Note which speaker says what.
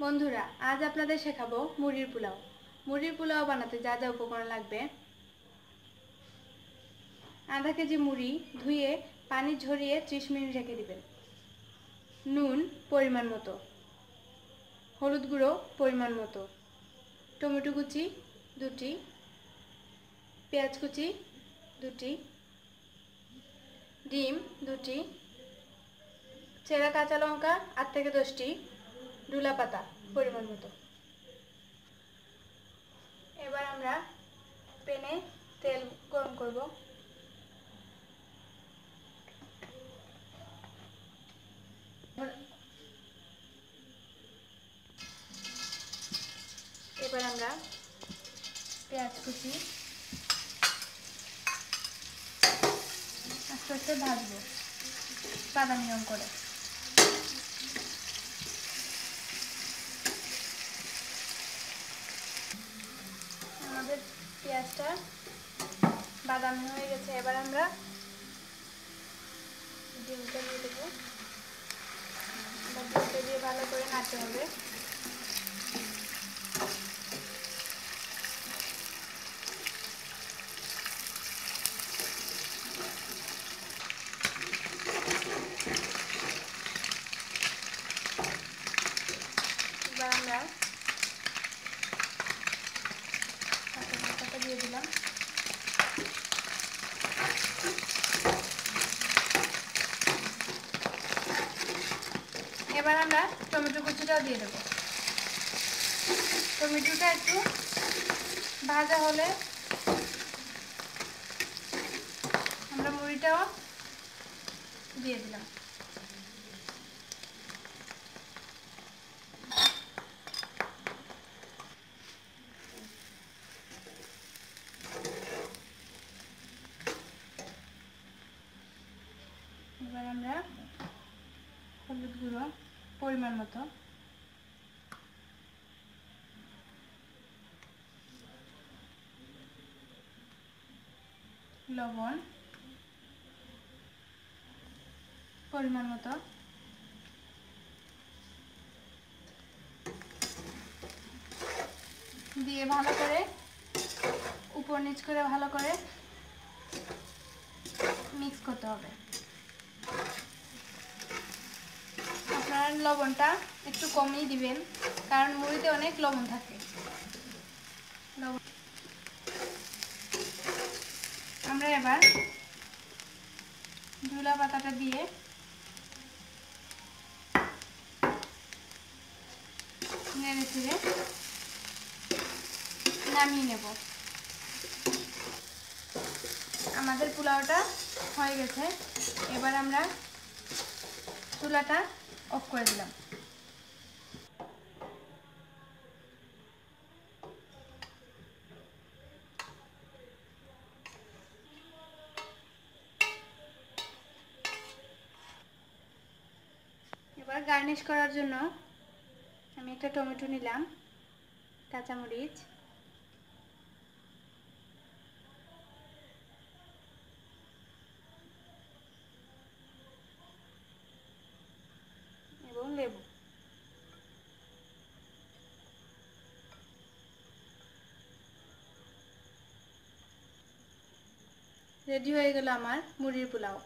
Speaker 1: বন্ধুরা, আজ আপনাদের শেখাবো মুড়ির পোলাও। মুড়ির পোলাও বানাতে যা যা উপকরণ লাগবে। আধা কেজি মুড়ি ধুয়ে পানি ঝরিয়ে ত্রিশ মিনিট রেখে দিবেন। নুন পরিমাণ মতো। হলুদ গুঁড়ো পরিমাণ মতো। টমেটো কুচি দুটি। পেঁয়াজ কুচি দুটি। ডিম দুটি। চেরা কাঁচা লঙ্কা আট থেকে দশটি। ডুলা পাতা, পরিমাণ মতো। এবার আমরা পেনে তেল গরম করব। এবার আমরা পেঁয়াজ কুচি আস্তে আস্তে ভাজবো, বাদামি রং করে। আমাদের পেঁয়াজটা বাদামি হয়ে গেছে, এবার আমরা ডিমটা দিয়ে দেবো। ডিমটা দিয়ে ভালো করে নাড়তে হবে এবার আমরা কাঁচা লঙ্কাটা দিয়ে দিলাম এবার আমরা টমেটো কুচিটাও দিয়ে দেবো। টমেটোটা একটু ভাজা হলে আমরা মুড়িটাও দিয়ে দিলাম এবার আমরা হলুদ গুঁড়ো, পরিমাণ মতো। লবণ, পরিমাণ মতো। দিয়ে ভালো করে, উপর নিচ করে ভালো করে মিক্স করতে হবে। আপনারা লবণটা একটু কমই দিবেন, কারণ মুড়িতে অনেক লবণ থাকে। আমরা এবার ধুলা পাতাটা দিয়ে নেড়ে ছেড়ে নামিয়ে নেব। আমাদের পোলাওটা হয়ে গেছে। এবার আমরা চুলাটা অফ করে দিলাম। এবার গার্নিশ করার জন্য আমি একটা টমেটো নিলাম কাঁচামরিচ। রেডি হয়ে গেল আমার মুড়ির পোলাও।